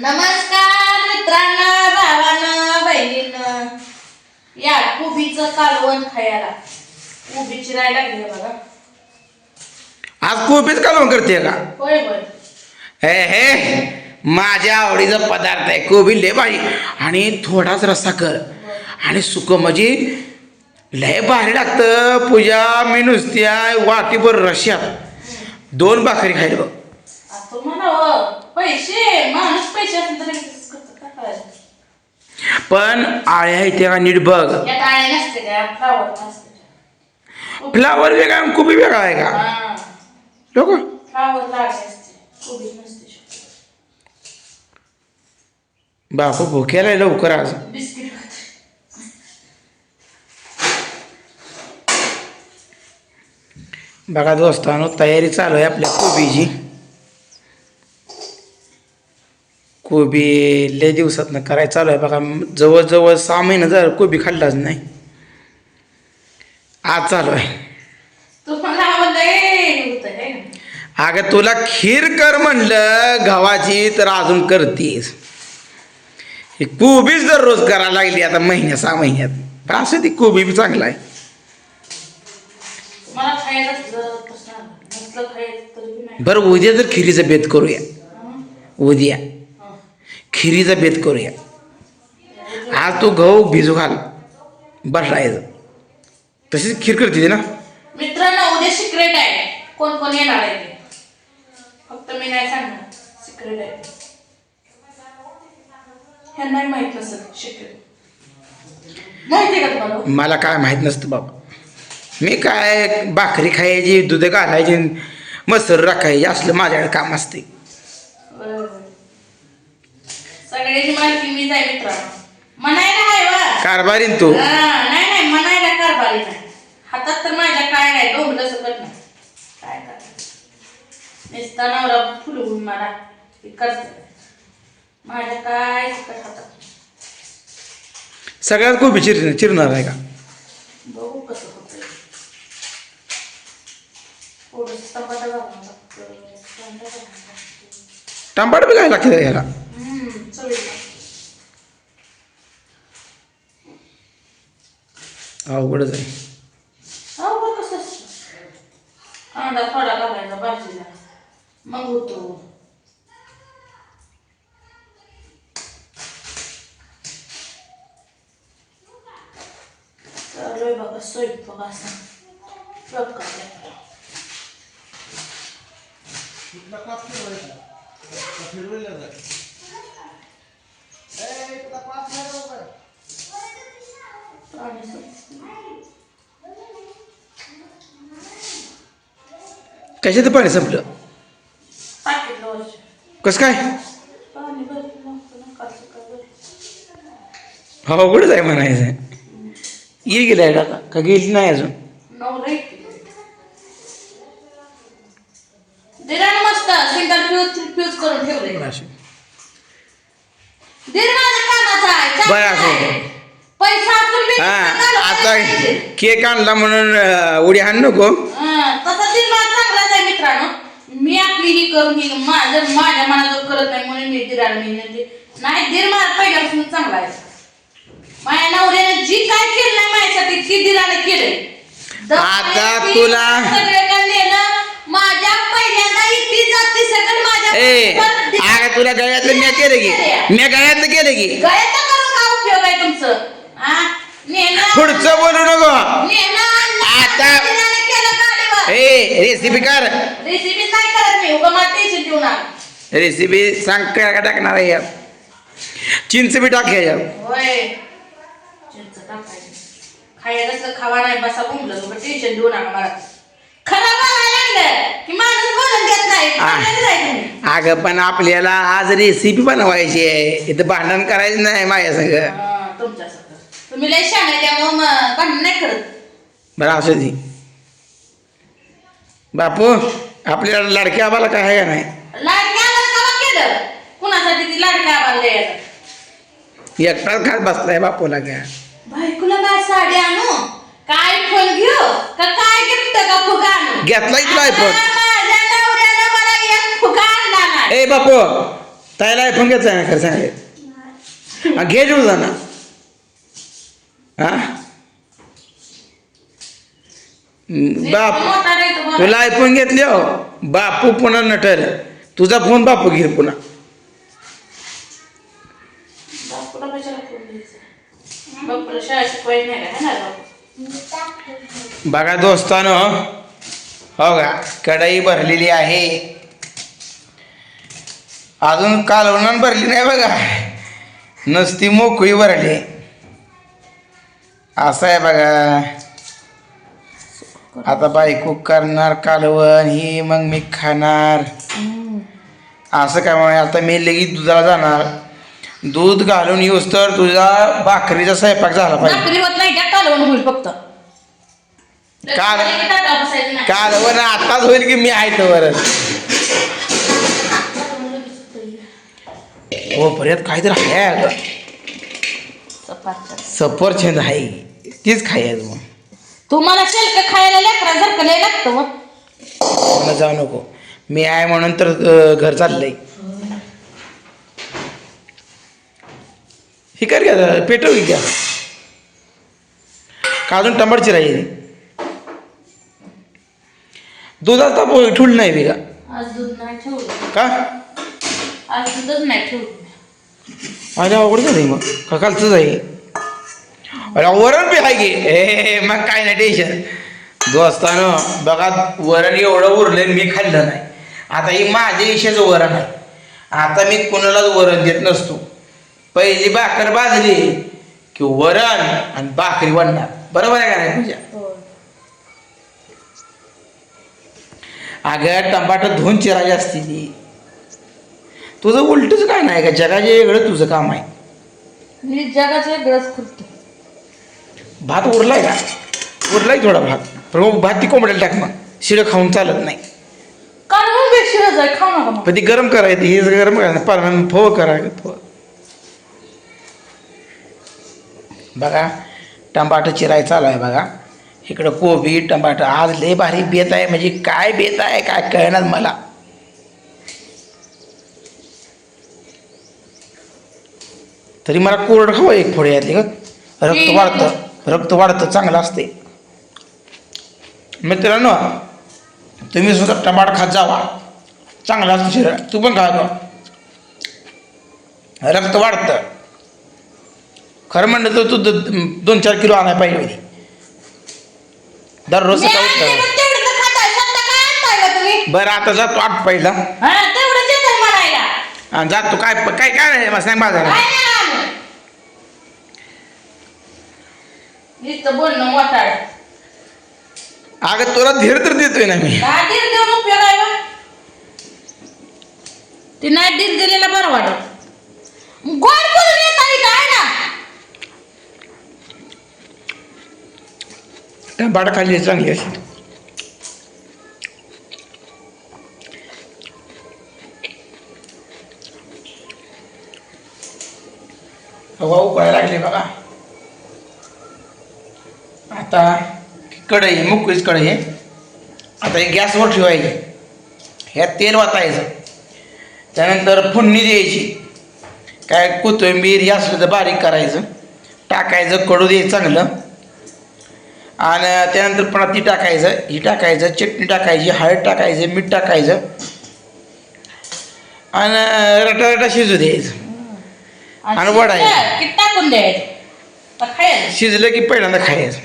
नमस्कार मित्रांनो भावानं बहिणींनो. या कोबीचं कालवण खायला. कोबी चिरायला लागली आहे बघा. आज कोबीच कालवण करते का? होय होय. हे हे माझ्या आवडीचा पदार्थ आहे कोबी लय भारी आणि थोडाच रस्सा कर. आणि सुक म्हणजे लय भारी लागतं. पूजा मी नुसत्या वाटीभर रश्यात दोन भाकरी खायला बघ. आता म्हणावं. पैसे माणूस पैसे असेल तर लगेच करतं, काय करायचं? पण आळ्या आहे त्या नीट बघ. नसते का फ्लावर नसते फ्लावर वेगळा. आणि कोबी वेगळा आहे का? हा. लोक फ्लावर लागले असते कोबी नसते शक्यतो. बापू भुकेला आहे लवकर आज. बिस्किट खाते. बघा दोस्तानो तयारी चालू आहे आपल्या कोबीची. कोबी लय दिवसातनं करायचं चालू आहे. बघा जवळजवळ सहा महिने झालं कोबी खाल्लाच नाही. आज चालू आहे? अगं तुला खीर कर म्हणलं गव्हाची तर अजून करतीस. ही कोबीच जर रोज करायला लागली आता महिन्या सहा महिन्यात. असं ती कोबी बी चांगला आहे. बरं उद्या जर खिरीचा बेत करूया? उद्या. खिरीचा बेत करूया. आज तू गहू भिजू घाल. बसायचं तशीच खीर करते ना? मित्रांनो उद्या सिक्रेट आहे. कोण कोण येणार आहे ते? फक्त मी नाही सांगणार. सिक्रेट आहे ह्यांनाही माहीत नसत सिक्रेट माहिती आहे का तुम्हाला? मला काय माहीत नसतं बाबा. मी काय भाकरी खायची दूध घालायची मसूर राखायची असलं माझ्याकडे काम असते बरोबर. सगळ्याची माहिती मीच आहे मित्रांनो म्हणायला आहे वा कारभारीन तू. हा, नाही नाही म्हणायला कारभारी नाही हातात तर माझ्या काय नाही डोंबलं सकट नाही. काय करायचं नुसता नवरा फुलवून मला हे करते माझ्या काय सकट हातात? सगळ्यात कोबी चिर चिरणार आहे का? बघू कसं होतंय. थोडंसं टमाटर घालून टाकतो. टमाटर घालून टाकतो. टांबाड बी काय लागते हम्म, चवीला. अवघडच आहे हो बघ कसं असतं. कांदा थोडा घालायचा भाजीला मग होतो चालू बघा स्वयंपाक असा प्रकार. कशाचं पाणी संपलं. कसं काय? सकाळी. अवघडच आहे म्हणायचं. येईल गेलाय का का गेली नाही अजून? मस्त करून ठेवले. दीर माझ्या कामाचा आहे चांगला बरं असं. आहे. पैसा हा आता पाहिजे. केक आणला म्हणून अं, उडी हाण नको हा, तसा दीर माझा चांगलाच आहे मित्रांनो मी आपली ही करून ही माझं माझ्या मनाजोग करत नाही म्हणून मी दिराला मी म्हणते. नाही दीर माझा पहिल्यापासून चांगला आहे माझ्या नवऱ्याने जी काय केलं नाही माझ्यासाठी ती दिराने केलंय आता दवाखान्यात तुला- नेलं माझ्या पहिल्यांदा इथे जाते सगळं माझ्या ए पण- अगं तुला गळ्यातलं मी केलं की? मी गळ्यातलं केलं की? गळ्याचं करून काय उपयोग आहे तुमचं? हा? नेणं पुढचं बोलू नको. नेणं आता- दिराने केलं गाडीवर. ए रेसिपी कर. रेसिपी नाही करत मी? उगा मला टेन्शन देऊ नका. रेसिपी सांग काय टाकणार आहे यात चिंच बी टाक ह्याच्यात होय. चिंच टाकायची. खायला खावा नाही बसा टेन्शन देऊ नका मला. अगं पण आपल्याला आज रेसिपी बनवायची आहे. इथं भांडण करायचं नाही माझ्या संग. तुम्ही लय भांडण नाही करत. बरं असू दे. बापू आपल्याला लाडक्या आबाला काय आहे का नाही? एकटाच खात बसलाय बापूला काय? बायकोला काय साडी आणू. काय फोन घेऊ? का काय गिफ्ट का फुगा आणू घेतला की तुला माझ्या मला एक नाही ए बापू ताईला आयफोन घेतला ना खरं सांगायचं हा, घे तुझा ना. हा? बाप मोठा नाही. तुला आयफोन घेतले हो. बापू पुन्हा नटर तुझा फोन बापू घे पुन्हा. बापूला कशाला फोन द्यायचा? बापूला शाळा नाही का? है ना बापू? बघा दोस्तानो हो का? कढई भरलेली आहे. अजून कालवणान भरली नाही बघा. नुसती मोकळी भरली. असं आहे बघा. आता बायको करणार कालवण ही मग मी खाणार. असं काय आता मी लगेच दुधाला जाणार. दूध घालून येऊस तर तुझा भाकरीचा स्वयंपाक झाला पाहिजे. भाकरी होत नाही त्या कालवण होईल फक्त. काल-. कालवण आताच होईल की मी आहे तर हो परत काहीतरी आहे अगं. सफरचंद आहे. तीच खायचं मग तुम्हाला शेल्क खायला लेकरा जर का लय लागतं मग? मला जाऊ नको. मी आहे म्हणून तर अं, घर चाललंय. हे कर घ्या पेटव घ्या. का अजून टमाट चिरायची. दुधाचा ताप ठुल नाही बी का आज दूध नाही ठेवलं. का? आज दूधच नाही ठेवलं. अवघड झालं मग. का कालचंच आहे अरे वरण बी आहे की. ए मग काय नाही टेन्शन दोस्तानं बघा वरण एवढं उरलं मी खाल्लं नाही. आता ही माझ्या इशेचं वरण आहे. आता मी कुणालाच वरण देत नसतो. पहिली भाकर भाजली की वरण आणि भाकरी वाढणार बरोबर आहे का नाही पूजा? अगं टमाटर धुवून चिरायची असते ती. तुझं उलटच काय नाही का? जगाचे वेगळं तुझं काम आहे. मी जगाचं वेगळंच करतो. भात उरलाय का? उरलाय थोडा भात. पण भात ती कोंबड्याला टाक मग. शिळं खाऊन चालत नाही. बेशिरच आहे खाऊ नका मग. पण ती गरम करायची हे गरम करायचं पालन फव करा फव. बघा टमाटर चिराय चालू आहे बघा. इकडं कोबी टमाटर आज लय भारी बेत आहे. म्हणजे काय बेत आहे काय कळणार मला. तरी मला कोरड खावं एक फोडे यातली ग. रक्त वाढतं रक्त वाढतं चांगलं असते. मित्रांनो तुम्ही सुद्धा टमाटर खात जावा. चांगला असतं शरीर. तू पण खा. रक्त वाढतं. खरं म्हणलं तर तू द- दोन चार किलो आणायला पाहिजे होती दररोज मी सकाळी आणते उठल्यावर. मग तेवढं तर खाताय. स्वतः काय आणताय का तुम्ही? बरं आता जातो आठ पहिला हा, तेवढंच येतंय म्हणायला. आणि जातो काय काय काय नाही मग सांग बाजारात काय नाही आलं. नुसतं बोलणं वाटाळ. अगं तुला धीर तर देतोय ना मी का धीर देऊन उपयोग आहे बा? ती नाही धीर दिलेला बरं वाटत गोड बोलून येत आहे काय ना त्या खाल्ली चांगली अशी हवा उकळायला लागली बघा. आता कढई मुकळीच कढई आहे. आता हे गॅसवर ठेवायची. ह्या तेल वाचायचं त्यानंतर फोडणी द्यायची. काय कोथिंबीर हे असलं तर बारीक करायचं. टाकायचं कडू द्यायचं चांगलं. आणि त्यानंतर पुन्हा ती टाकायचं ही टाकायचं चटणी टाकायची हळद टाकायचं मीठ टाकायचं. आणि रटा रटा शिजू द्यायचं. आणि वडायचं. शिजलं की टाकून द्यायचं. शिजलं की पहिल्यांदा खायचं.